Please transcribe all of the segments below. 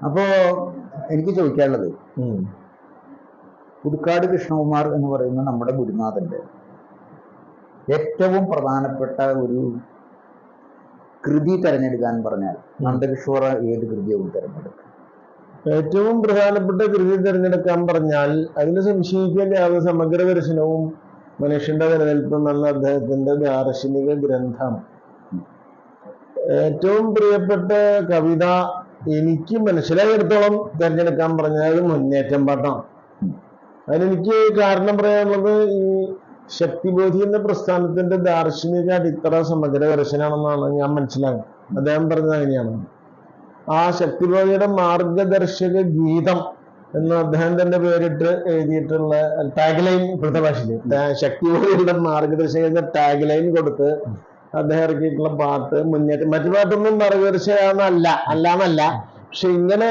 അപ്പോ എനിക്ക് ചോദിക്കാനുള്ളത്. പുതുക്കാട് കൃഷ്ണകുമാർ എന്ന് പറയുന്ന നമ്മുടെ ഗുരുനാഥന്റെ ഏറ്റവും പ്രധാനപ്പെട്ട ഒരു കൃതി തെരഞ്ഞെടുക്കാൻ പറഞ്ഞാൽ നന്ദകിഷോർ ഏത് കൃതിയും തിരഞ്ഞെടുക്കും ഏറ്റവും പ്രധാനപ്പെട്ട കൃതി തിരഞ്ഞെടുക്കാൻ പറഞ്ഞാൽ അതിൽ സംശയിക്കാൻ യാതൊരു സമഗ്ര ദർശനവും മനുഷ്യന്റെ നിലനിൽപ്പും എന്നുള്ള അദ്ദേഹത്തിന്റെ ദാർശനിക ഗ്രന്ഥം. ഏറ്റവും പ്രിയപ്പെട്ട കവിത എനിക്ക് മനസ്സിലായിടത്തോളം തിരഞ്ഞെടുക്കാൻ പറഞ്ഞത് മുന്നേറ്റം പാട്ടാണ്. അതിനെനിക്ക് കാരണം പറയാനുള്ളത് ഈ ശക്തിബോധി എന്ന പ്രസ്ഥാനത്തിന്റെ ദാർശനിക അടിത്തറ സമഗ്ര ദർശനാണെന്നാണ് ഞാൻ മനസ്സിലാക്കുന്നത്. അദ്ദേഹം പറഞ്ഞത് അങ്ങനെയാണ്. ആ ശക്തിബോധിയുടെ മാർഗദർശക ഗീതം എന്ന് അദ്ദേഹം തന്നെ പേരിട്ട് എഴുതിയിട്ടുള്ള ടാഗ് ലൈൻ ഇപ്പോഴത്തെ ഭാഷയിൽ ശക്തിബോധിയുടെ മാർഗദർശക ടാഗ് ലൈൻ കൊടുത്ത് അദ്ദേഹം ഇറക്കിയിട്ടുള്ള പാട്ട് മുന്നേറ്റം. മറ്റു പാട്ടൊന്നും മാർഗദർശകമല്ല അല്ലാന്നല്ല. പക്ഷെ ഇങ്ങനെ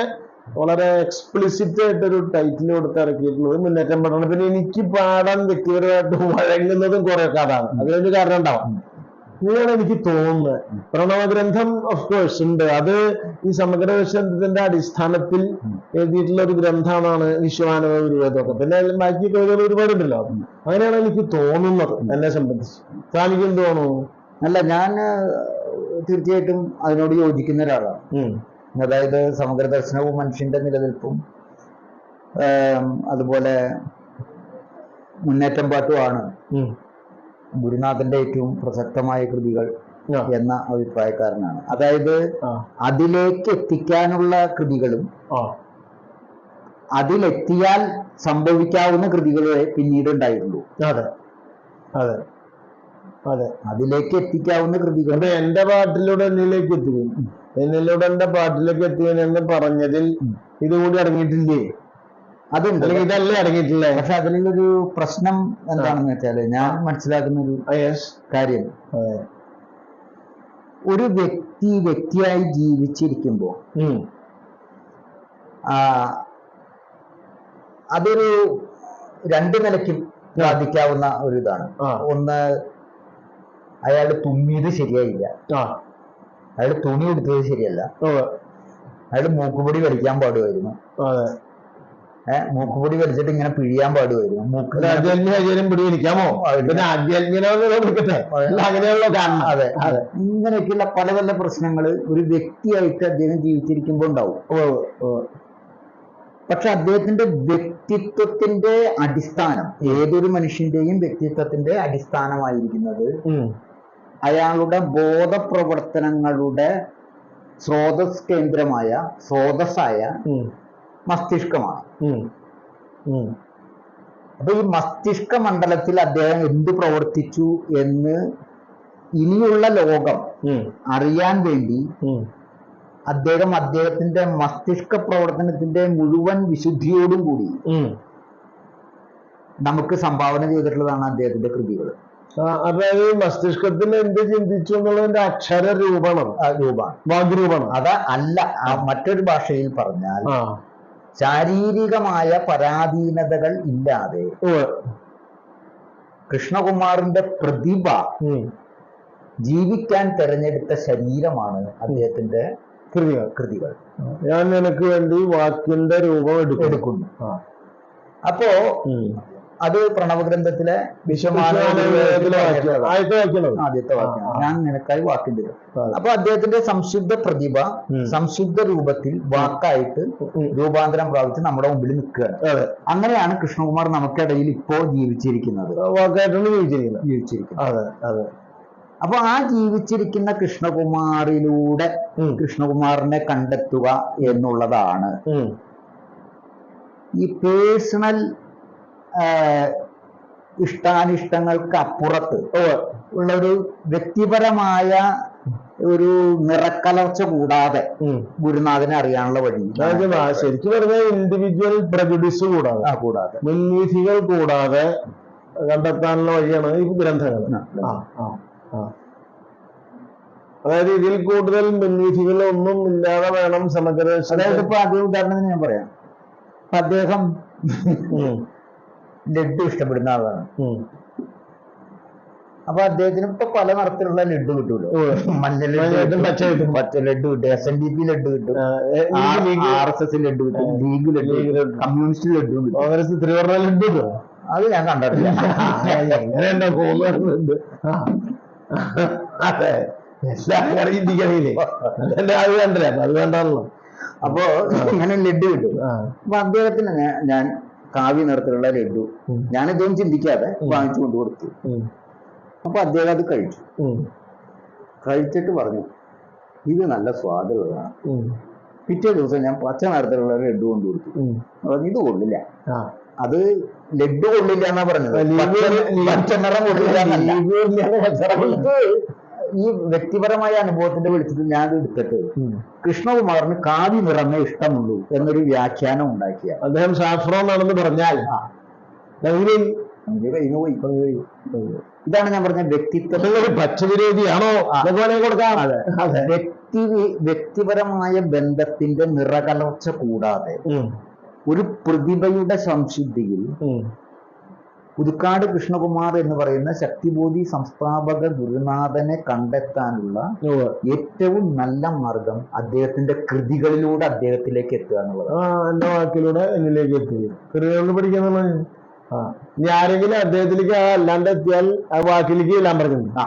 വളരെ എക്സ്പ്ലിസിറ്റ് ആയിട്ടൊരു ടൈറ്റിൽ കൊടുത്ത് ഇറക്കിയിട്ടുള്ളത് മുന്നേറ്റം പാട്ടാണ്. പിന്നെ എനിക്ക് പാടാൻ വ്യക്തിപരമായിട്ട് വഴങ്ങുന്നതും കുറെ കാടാണ് അതിനൊരു കാരണം ഉണ്ടാവും. ഇങ്ങനെയാണ് എനിക്ക് തോന്നുന്നത്. പ്രണവഗ്രന്ഥം ഓഫ് കോഴ്സ് ഉണ്ട്. അത് ഈ സമഗ്ര ദർശനത്തിന്റെ അടിസ്ഥാനത്തിൽ എഴുതിയിട്ടുള്ള ഒരു ഗ്രന്ഥമാണ് വിശ്വാനവ ഗുരുവേദമൊക്കെ പിന്നെ ബാക്കി കവിതകൾ ഒരുപാടുണ്ടല്ലോ. അങ്ങനെയാണ് എനിക്ക് തോന്നുന്നത് എന്നെ സംബന്ധിച്ച്. താനിക്ക് എന്ത് തോന്നുന്നു? അല്ല ഞാൻ തീർച്ചയായിട്ടും അതിനോട് യോജിക്കുന്ന ഒരാളാണ്. അതായത് സമഗ്ര ദർശനവും മനുഷ്യന്റെ നിലനിൽപ്പും അതുപോലെ മുന്നേറ്റം പാട്ടുമാണ്. ഗുരുനാഥന്റെ ഏറ്റവും പ്രസക്തമായ കൃതികൾ എന്ന അഭിപ്രായക്കാരനാണ് അതായത് അതിലേക്ക് എത്തിക്കാനുള്ള കൃതികളും. അതിലെത്തിയാൽ സംഭവിക്കാവുന്ന കൃതികളെ പിന്നീട് ഉണ്ടായിട്ടുള്ളൂ അതെ അതെ അതെ. അതിലേക്ക് എത്തിക്കാവുന്ന കൃതികൾ. അത് എന്റെ പാട്ടിലൂടെ എന്നിലേക്ക് എത്തിക്കും? എന്നിലൂടെ എന്റെ പാട്ടിലേക്ക് എത്തിയെന്ന് പറഞ്ഞതിൽ ഇതുകൂടി അടങ്ങിയിട്ടില്ലേ? അതുണ്ട്. അല്ലെങ്കിൽ ഇതല്ലേ അടങ്ങിയിട്ടില്ലേ പക്ഷെ അതിലൊരു പ്രശ്നം എന്താണെന്ന് വെച്ചാൽ ഞാൻ മനസ്സിലാക്കുന്ന ഒരു കാര്യം. ഒരു വ്യക്തി വ്യക്തിയായി ജീവിച്ചിരിക്കുമ്പോൾ ആ, അതൊരു രണ്ട് നിലയ്ക്കും ബാധിക്കാവുന്ന ഒരു ഇതാണ് ഒന്ന് അയാൾ തുമ്മിയത് ശരിയായില്ല. അയാൾ അയാൾ തുണി എടുത്തത് ശരിയല്ല. അയാൾ അയാൾ മൂക്കുപൊടി വലിക്കാൻ പാടുമായിരുന്നു. ഏഹ് മൂക്കുപൊടി വലിച്ചിട്ട് ഇങ്ങനെ പിഴിയാൻ പാടുമായിരുന്നു. മൂക്ക്. പിന്നെ അങ്ങനെയുള്ള അതെ അതെ. ഇങ്ങനെയൊക്കെയുള്ള പല പല പ്രശ്നങ്ങൾ ഒരു വ്യക്തിയായിട്ട് അദ്ദേഹം ജീവിച്ചിരിക്കുമ്പോൾ ഉണ്ടാവും. പക്ഷെ അദ്ദേഹത്തിന്റെ വ്യക്തിത്വത്തിന്റെ അടിസ്ഥാനം ഏതൊരു മനുഷ്യന്റെയും വ്യക്തിത്വത്തിന്റെ അടിസ്ഥാനമായിരിക്കുന്നത് അയാളുടെ ബോധപ്രവർത്തനങ്ങളുടെ സ്രോതസ് കേന്ദ്രമായ സ്രോതസ്സായ മസ്തിഷ്കമാണ്. അപ്പൊ ഈ മസ്തിഷ്ക മണ്ഡലത്തിൽ അദ്ദേഹം എന്ത് പ്രവർത്തിച്ചു എന്ന് ഇനിയുള്ള ലോകം അറിയാൻ വേണ്ടി അദ്ദേഹം അദ്ദേഹത്തിന്റെ മസ്തിഷ്ക പ്രവർത്തനത്തിന്റെ മുഴുവൻ വിശുദ്ധിയോടും കൂടി നമുക്ക് സംഭാവന ചെയ്തിട്ടുള്ളതാണ് അദ്ദേഹത്തിന്റെ കൃതികൾ. അതായത് മസ്തിഷ്കത്തിൽ എന്ത് ചിന്തിച്ചു എന്നുള്ളതിന്റെ അക്ഷര രൂപണം. രൂപമാണ് വാഗ്രൂപണം. അത് അല്ല മറ്റൊരു ഭാഷയിൽ പറഞ്ഞാൽ ശാരീരികമായ പരാധീനതകൾ ഇല്ലാതെ കൃഷ്ണകുമാറിന്റെ പ്രതിഭ ജീവിക്കാൻ തെരഞ്ഞെടുത്ത ശരീരമാണ് അദ്ദേഹത്തിന്റെ കൃതികൾ. കൃതികൾ. ഞാൻ നിനക്ക് വേണ്ടി വാക്കിന്റെ രൂപം എടുക്കും എടുക്കുന്നു. അപ്പോ. അത് പ്രണവഗ്രന്ഥത്തിലെ. ആദ്യത്തെ ആ, ഞാൻ നിനക്കായി വാക്കിന്റെ. അപ്പൊ അദ്ദേഹത്തിന്റെ സംശുദ്ധ പ്രതിഭ സംശുദ്ധ രൂപത്തിൽ വാക്കായിട്ട് രൂപാന്തരം പ്രാപിച്ച് നമ്മുടെ മുമ്പിൽ നിൽക്കുകയാണ് അങ്ങനെയാണ് കൃഷ്ണകുമാർ നമുക്കിടയിൽ ഇപ്പോ ജീവിച്ചിരിക്കുന്നത്. വാക്കായിട്ടാണ് ജീവിച്ചിരിക്കുന്നത്. ജീവിച്ചിരിക്കുന്നത്. അതെ അതെ. അപ്പൊ ആ ജീവിച്ചിരിക്കുന്ന കൃഷ്ണകുമാറിലൂടെ. കൃഷ്ണകുമാറിനെ കണ്ടെത്തുക എന്നുള്ളതാണ്. ഈ പേഴ്സണൽ ഇഷ്ടാനിഷ്ടങ്ങൾക്ക് അപ്പുറത്ത്. ഉള്ള ഒരു വ്യക്തിപരമായ ഒരു നിറക്കലർച്ച കൂടാതെ ഗുരുനാഥനെ അറിയാനുള്ള വഴി ശരിക്കും പറഞ്ഞാൽ ഇൻഡിവിജ്വൽ പ്രജുഡിസ് കൂടാതെ ആ, കൂടാതെ. മുൻവിധികൾ കൂടാതെ കണ്ടെത്താനുള്ള വഴിയാണ് ഈ ഗ്രന്ഥങ്ങൾ. അതായത് ഇതിൽ കൂടുതൽ മുൻവിധികളൊന്നും ഇല്ലാതെ വേണം സമഗ്ര അതായത് ഇപ്പൊ അതേ ഉദാഹരണത്തിന് ഞാൻ പറയാം. അദ്ദേഹം ഉം, ലഡു ഇഷ്ടപ്പെടുന്ന ആളാണ്. അപ്പൊ അദ്ദേഹത്തിന് ഇപ്പൊ പല നിറത്തിലുള്ള ലഡു കിട്ടുമല്ലോ മഞ്ഞ ലഡു കിട്ടും, പച്ച കിട്ടും. പച്ച ലഡു കിട്ടും S N D P laddu കിട്ടും ആർ എസ് എസ് ലഡു കിട്ടും ലീഗ് ലഡു കമ്മ്യൂണിസ്റ്റ് ലഡു കിട്ടും. കോൺഗ്രസ് ത്രിവർണ ഉണ്ട്? അത് ഞാൻ കണ്ടിട്ടില്ല. എങ്ങനെയുണ്ടോ? അതെ. എല്ലാം കണ്ടല്ലോ? അപ്പൊ അത് വേണ്ടല്ലോ അപ്പോ ഇങ്ങനെ ലഡു കിട്ടും. അപ്പൊ അദ്ദേഹത്തിന് ഞാൻ കാവ്യ നിറത്തിലുള്ള ലഡു ഞാനിതൊന്നും ചിന്തിക്കാതെ വാങ്ങിച്ചു കൊണ്ടു കൊടുത്തു അപ്പൊ അദ്ദേഹം അത് കഴിച്ചു. കഴിച്ചിട്ട് പറഞ്ഞു ഇത് നല്ല സ്വാദുള്ളതാണ്. പിറ്റേ ദിവസം ഞാൻ പച്ച നിറത്തിലുള്ള ലഡു കൊണ്ടു കൊടുത്തു പറഞ്ഞു ഇത് കൊള്ളില്ല. അത് ലഡു കൊള്ളില്ല എന്നാ പറഞ്ഞത്. പച്ച നിറം കൊള്ളില്ല ഈ വ്യക്തിപരമായ അനുഭവത്തിന്റെ വെളിച്ചത്തിൽ ഞാൻ ഇത് എടുത്തിട്ട്. കൃഷ്ണകുമാറിന് കാവ്യ നിറമേ ഇഷ്ടമുള്ളൂ എന്നൊരു വ്യാഖ്യാനം ഉണ്ടാക്കിയ. അദ്ദേഹം സാഫ്രോൺ ആണെന്ന് പറഞ്ഞാൽ ഇതാണ് ഞാൻ പറഞ്ഞ വ്യക്തിത്വം. പക്ഷവിരോധിയാണോ അതുപോലെ കൊടുക്കാം? വ്യക്തി വ്യക്തിപരമായ ബന്ധത്തിന്റെ നിറകലർച്ച കൂടാതെ ഒരു പ്രതിഭയുടെ സംശുദ്ധിയിൽ പുതുക്കാട് കൃഷ്ണകുമാർ എന്ന് പറയുന്ന ശക്തിബോധി സംസ്ഥാപക ഗുരുനാഥനെ കണ്ടെത്താനുള്ള ഏറ്റവും നല്ല മാർഗം അദ്ദേഹത്തിന്റെ കൃതികളിലൂടെ അദ്ദേഹത്തിലേക്ക് എത്തുക എന്നുള്ളത് എന്റെ വാക്കിലൂടെ എന്നിലേക്ക് എത്തി. കൃതികളിൽ പഠിക്കുന്ന ആ. ഇനി ആരെങ്കിലും അദ്ദേഹത്തിലേക്ക് അല്ലാണ്ട് എത്തിയാൽ ആ വാക്കിലേക്ക് എല്ലാം പറഞ്ഞു ആ.